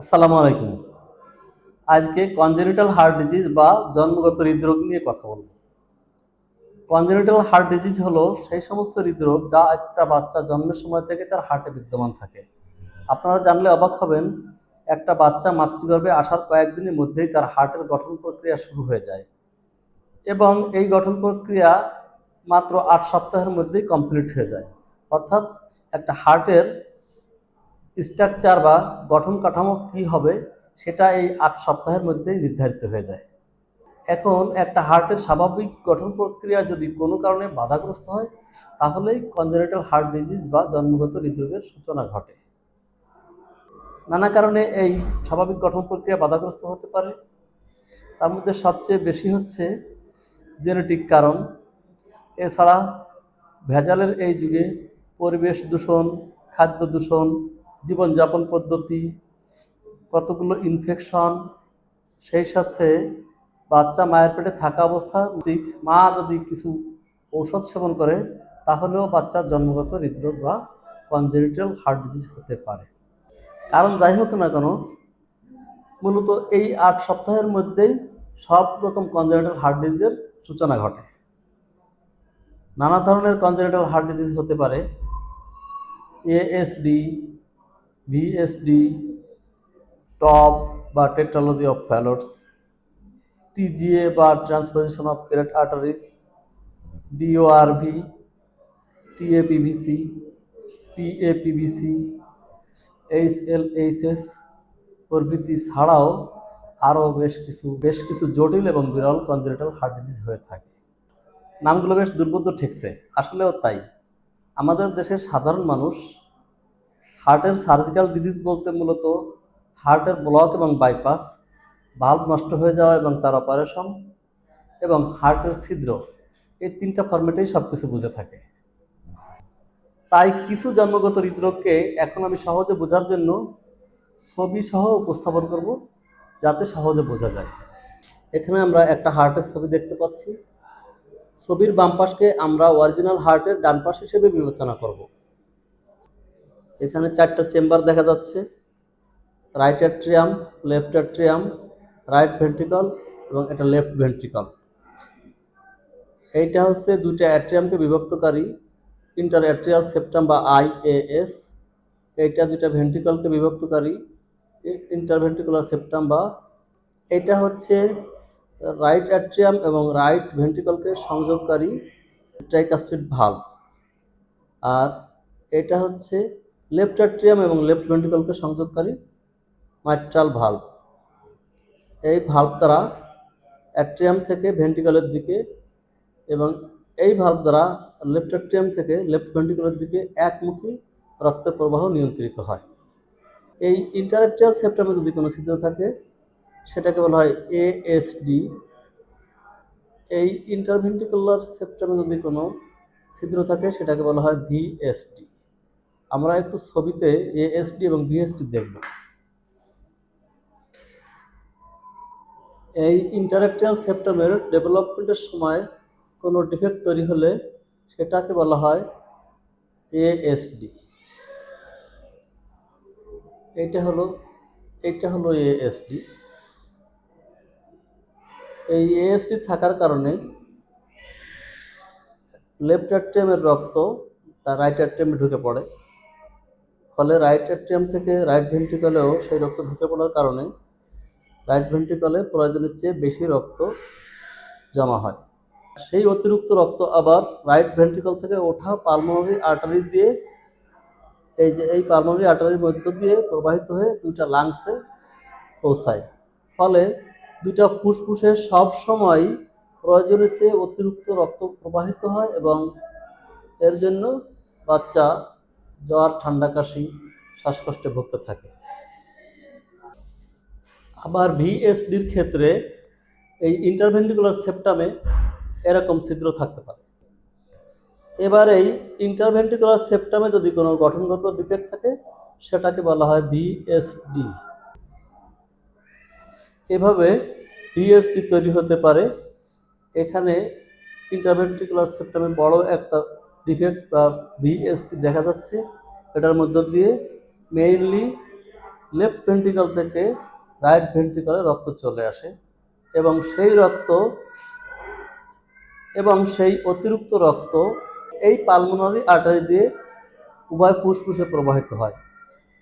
আসসালামু আলাইকুম। আজকে কনজেনিটাল হার্ট ডিজিজ বা জন্মগত হৃদরোগ নিয়ে কথা বলব। কনজেনিটাল হার্ট ডিজিজ হলো সেই সমস্ত হৃদরোগ যা একটা বাচ্চা জন্মের সময় থেকে তার হার্টে বিদ্যমান থাকে। আপনারা জানলে অবাক হবেন, একটা বাচ্চা মাতৃগর্ভে আসার কয়েকদিনের মধ্যেই তার হার্টের গঠন প্রক্রিয়া শুরু হয়ে যায়। এবং এই গঠন প্রক্রিয়া মাত্র আট সপ্তাহের মধ্যেই কমপ্লিট হয়ে যায়। অর্থাৎ একটা হার্টের স্ট্রাকচার বা গঠন কাঠামো কী হবে সেটা এই আট সপ্তাহের মধ্যেই নির্ধারিত হয়ে যায়। এখন একটা হার্টের স্বাভাবিক গঠন প্রক্রিয়া যদি কোনো কারণে বাধাগ্রস্ত হয়, তাহলেই কনজেনিটাল হার্ট ডিজিজ বা জন্মগত হৃদরোগের সূচনা ঘটে। নানা কারণে এই স্বাভাবিক গঠন প্রক্রিয়া বাধাগ্রস্ত হতে পারে। তার মধ্যে সবচেয়ে বেশি হচ্ছে জেনেটিক কারণ। এছাড়া ভেজালের এই যুগে পরিবেশ দূষণ, খাদ্য দূষণ জীবনযাপন পদ্ধতি, কতগুলো ইনফেকশন সেই সাথে বাচ্চা মায়ের পেটে থাকা অবস্থা দিক মা যদি কিছু ঔষধ সেবন করে, তাহলেও বাচ্চার জন্মগত হৃদরোগ বা কনজেনিটাল হার্ট ডিজিজ হতে পারে। কারণ যাই হোক না কেন, মূলত এই আট সপ্তাহের মধ্যেই সব রকম কনজেনিটাল হার্ট ডিজিজের সূচনা ঘটে। নানা ধরনের কনজেনিটাল হার্ট ডিজিজ হতে পারে এএসডি ভিএসডি টপ বা টেট্রোলজি অফ ফ্যালোটস টিজিএ বা transposition of great arteries DORV TAPVC PAPVC H L HS প্রভৃতি ছাড়াও আরও বেশ কিছু বেশ কিছু জটিল এবং বিরল কনজেনিটাল হার্ট ডিজিজ হয়ে থাকে। নামগুলো বেশ দুর্বোধ্য ঠেকছে। আসলেও তাই। আমাদের দেশের সাধারণ মানুষ হার্টের সার্জিক্যাল ডিজিজ বলতে মূলত হার্টের ব্লক এবং বাইপাস ভাল্ব নষ্ট হয়ে যাওয়া এবং তার অপারেশন এবং হার্টের ছিদ্র। এই তিনটা ফর্মেটেই সব কিছু বুঝে থাকে। তাই কিছু জন্মগত হৃদরোগকে এখন আমি সহজে বোঝার জন্য ছবি সহ উপস্থাপন করব, যাতে সহজে বোঝা যায়। এখানে আমরা একটা হার্টের ছবি দেখতে পাচ্ছি। ছবির বাম পাশকে আমরা অরিজিনাল হার্টের ডান পাশ হিসেবে বিবেচনা করব। এখানে চারটা চেম্বার দেখা যাচ্ছে। Right atrium left atrium right ventricle এবং এটা লেফট ভেন্ট্রিকল এইটা হচ্ছে দুইটা অ্যাট্রিয়ামকে বিভক্তকারী। ইন্টার অ্যাট্রিয়াল সেপ্টাম বা আইএএস এইটা দুইটা ভেন্ট্রিকলকে বিভক্তকারী। ইন্টারভেন্ট্রিকুলার সেপ্টাম বা এইটা হচ্ছে রাইট অ্যাট্রিয়াম এবং রাইট ভেন্ট্রিকলকে সংযোগকারী ট্রাইকাস্পিড ভাল্ব আর এটা হচ্ছে লেফট অ্যাট্রিয়াম এবং লেফট ভেন্ট্রিকলকে সংযোগকারী মাইট্রাল ভাল্ব এই ভাল্ব দ্বারা অ্যাট্রিয়াম থেকে ভেন্ট্রিকলের দিকে এবং এই ভাল্ব দ্বারা লেফট অ্যাট্রিয়াম থেকে লেফট ভেন্ট্রিকলের দিকে একমুখী রক্তের প্রবাহ নিয়ন্ত্রিত হয়। এই ইন্টারঅ্যাট্রিয়াল সেপ্টামে যদি কোনো ছিদ্র থাকে, সেটাকে বলা হয় এএসডি এই ইন্টারভেন্ট্রিকুলার সেপ্টামে যদি কোনো ছিদ্র থাকে, সেটাকে বলা হয় ভিএসডি আমরা একটু ছবিতে এএসডি এবং ভিএসডি দেখব। এই ইন্টারেক্টিয়াল সেপ্টামের ডেভেলপমেন্টের সময় কোনো ডিফেক্ট তৈরি হলে সেটাকে বলা হয় এএসডি এইটা হলো এইটা হলো এএসডি এই এএসডি থাকার কারণে লেফট অ্যাট্রিয়ামের রক্ত তার রাইট অ্যাট্রিয়ামে ঢুকে পড়ে। ফলে রাইট অ্যাট্রিয়াম থেকে রাইট ভেন্ট্রিকলেও সেই রক্ত ঢুকে পড়ার কারণে রাইট ভেন্ট্রিকলে প্রয়োজনের চেয়ে বেশি রক্ত জমা হয়। সেই অতিরিক্ত রক্ত আবার রাইট ভেন্ট্রিকল থেকে ওঠা পালমোনারি আর্টারি দিয়ে এই যে এই পালমোনারি আর্টারির মধ্য দিয়ে প্রবাহিত হয়ে দুইটা লাংসে পৌঁছায়। ফলে দুইটা ফুসফুসে সব সময় প্রয়োজনের চেয়ে অতিরিক্ত রক্ত প্রবাহিত হয় এবং এর জন্য বাচ্চা জ্বর ঠান্ডা কাশি শ্বাসকষ্টে ভুগতে থাকে। আবার ভিএসডির ক্ষেত্রে এই ইন্টারভেন্টিকুলার সেপ্টামে এরকম ছিদ্র থাকতে পারে। এবার এই ইন্টারভেন্টিকুলার সেপ্টামে যদি কোনো গঠনগত ডিফেক্ট থাকে, সেটাকে বলা হয় ভিএসডি। এভাবে ভিএসডি তৈরি হতে পারে। এখানে ইন্টারভেন্টিকুলার সেপ্টামে বড় একটা ডিফেক্ট বা ভিএসডি দেখা যাচ্ছে, এটার মধ্য দিয়ে মেইনলি লেফট ভেন্ট্রিকল থেকে রাইট ভেন্ট্রিকলে রক্ত চলে আসে এবং সেই রক্ত এবং সেই অতিরিক্ত রক্ত এই পালমোনারি আর্টারি দিয়ে উভয় ফুসফুসে প্রবাহিত হয়।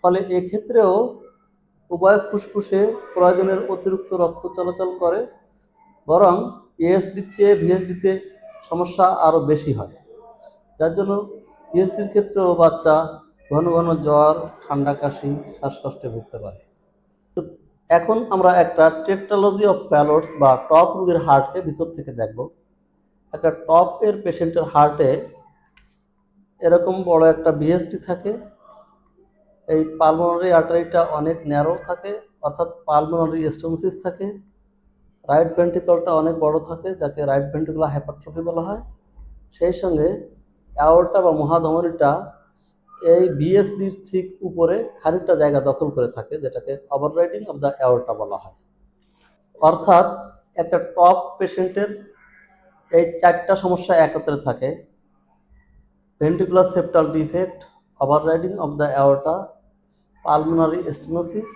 ফলে এক্ষেত্রেও উভয় ফুসফুসে প্রয়োজনের অতিরিক্ত রক্ত চলাচল করে, বরং এএসডির চেয়ে ভিএসডিতে সমস্যা আরও বেশি হয়। যার জন্য পিএইচডির ক্ষেত্রেও বাচ্চা ঘন ঘন জ্বর, ঠান্ডা কাশি, শ্বাসকষ্টে ভুগতে পারে। তো এখন আমরা একটা টেট্রালজি অফ প্যালোটস বা টপ রোগের হার্টকে ভিতর থেকে দেখব। একটা টপ এর পেশেন্টের হার্টে এরকম বড় একটা বিএসটি থাকে। এই পালমোনারি আর্টারিটা অনেক ন্যারো থাকে, অর্থাৎ পালমোনারি স্টোমসিস থাকে। রাইট ভেন্ট্রিকলটা অনেক বড় থাকে, যাকে রাইট ভেন্ট্রিকুলার হাইপারট্রফি বলা হয়। সেই সঙ্গে অ্যাওরটা বা মহাধমনীটা এই বিএসডির ঠিক উপরে খানিকটা জায়গা দখল করে থাকে, যেটাকে ওভাররাইডিং অফ দ্য অ্যাওরটা বলা হয়। অর্থাৎ একটা টপ পেশেন্টের এই চারটা সমস্যা একত্রে থাকে। Ventricular septal defect overriding of the aorta pulmonary stenosis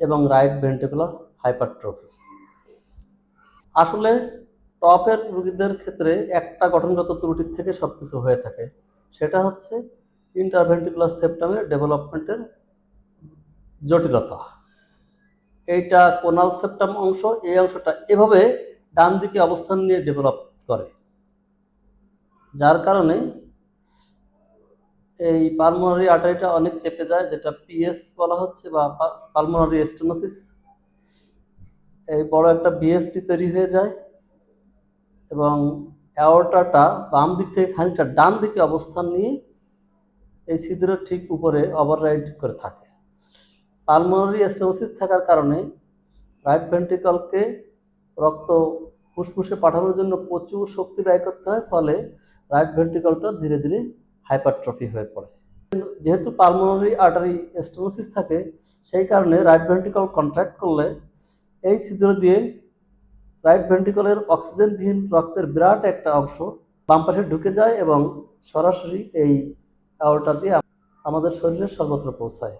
এবং রাইট ভেন্ট্রিকুলার হাইপারট্রফি আসলে টপের রুগীদের ক্ষেত্রে একটা গঠনগত ত্রুটির থেকে সব কিছু হয়ে থাকে। সেটা হচ্ছে ইন্টারভেন্টিকুলার সেপ্টামের ডেভেলপমেন্টের জটিলতা। এইটা কোনাল সেপ্টাম অংশ, এই অংশটা এভাবে ডান দিকে অবস্থান নিয়ে ডেভেলপ করে। যার কারণে এই পালমোনারি আর্টারিটা অনেক চেপে যায়, যেটা পিএস বলা হচ্ছে বা পালমোনারি স্টেনোসিস এই বড় একটা বিএসটি তৈরি হয়ে যায়। এবং অ্যাওর্টাটা বাম দিক থেকে খানিকটা ডান দিকে অবস্থান নিয়ে এই ছিদ্রের ঠিক উপরে ওভাররাইড করে থাকে। পালমোনারি স্টেনোসিস থাকার কারণে রাইট ভেন্ট্রিকলকে রক্ত ফুসফুসে পাঠানোর জন্য প্রচুর শক্তি ব্যয় করতে হয়, ফলে রাইট ভেন্ট্রিকলটা ধীরে ধীরে হাইপারট্রফি হয়ে পড়ে। যেহেতু পালমোনারি আর্টারি স্টেনোসিস থাকে, সেই কারণে রাইট ভেন্ট্রিকল কন্ট্রাক্ট করলে এই ছিদ্র দিয়ে রাইট ভেন্ট্রিকলের অক্সিজেনবিহীন রক্তের বিরাট একটা অংশ বাম পাশে ঢুকে যায় এবং সরাসরি এই আওয়ারটা দিয়ে আমাদের শরীরের সর্বত্র পৌঁছায়।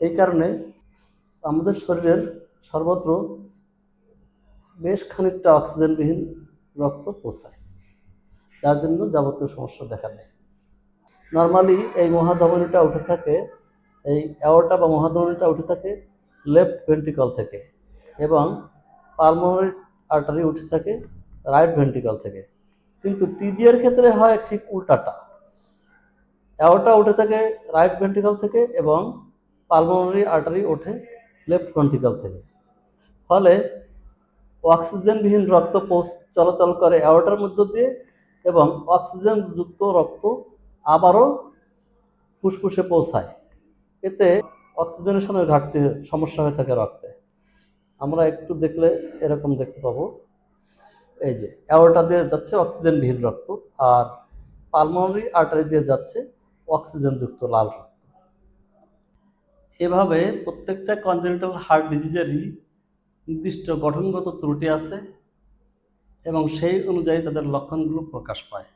এই কারণে আমাদের শরীরের সর্বত্র বেশ খানিকটা অক্সিজেনবিহীন রক্ত পৌঁছায়, যার জন্য যাবতীয় সমস্যা দেখা দেয়। নর্মালি এই মহাধমনীটা উঠে থাকে, এই অ্যাওয়ারটা বা মহাধমনীটা উঠে থাকে লেফট ভেন্ট্রিকল থেকে এবং পালমোনারি আর্টারি উঠে থাকে রাইট ভেন্ট্রিকল থেকে। কিন্তু টিজিএর ক্ষেত্রে হয় ঠিক উল্টাটা। অ্যাওটা উঠে থাকে রাইট ভেন্ট্রিকল থেকে এবং পালমোনারি আর্টারি ওঠে লেফট ভেন্ট্রিকল থেকে। ফলে অক্সিজেনবিহীন রক্ত চলাচল করে অ্যাওয়ার্টার মধ্য দিয়ে এবং অক্সিজেনযুক্ত রক্ত আবারও ফুসফুসে পৌঁছায়। এতে অক্সিজেনেশনের ঘাটতি, সমস্যা হয়ে থাকে রক্তে। আমরা একটু দেখলে এরকম দেখতে পাবো। এই যে অ্যাওয়ার্টা দিয়ে যাচ্ছে অক্সিজেনবিহীন রক্ত আর পালমোনারি আর্টারি দিয়ে যাচ্ছে অক্সিজেনযুক্ত লাল রক্ত। এভাবে প্রত্যেকটা কনজেনিটাল হার্ট ডিজিজেরই নির্দিষ্ট গঠনগত ত্রুটি আছে এবং সেই অনুযায়ী তাদের লক্ষণগুলো প্রকাশ পায়।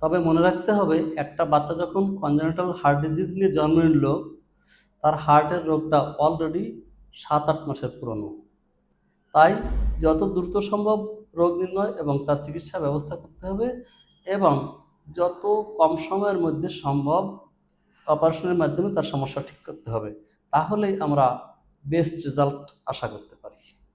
তবে মনে রাখতে হবে, একটা বাচ্চা যখন কনজেনিটাল হার্ট ডিজিজ নিয়ে জন্ম নিল, তার হার্টের রোগটা অলরেডি সাত, আট মাসের পুরনো। তাই যত দ্রুত সম্ভব রোগ নির্ণয় এবং তার চিকিৎসা ব্যবস্থা করতে হবে এবং যত কম সময়ের মধ্যে সম্ভব অপারেশনের মাধ্যমে তার সমস্যা ঠিক করতে হবে। তাহলেই আমরা বেস্ট রেজাল্ট আশা করতে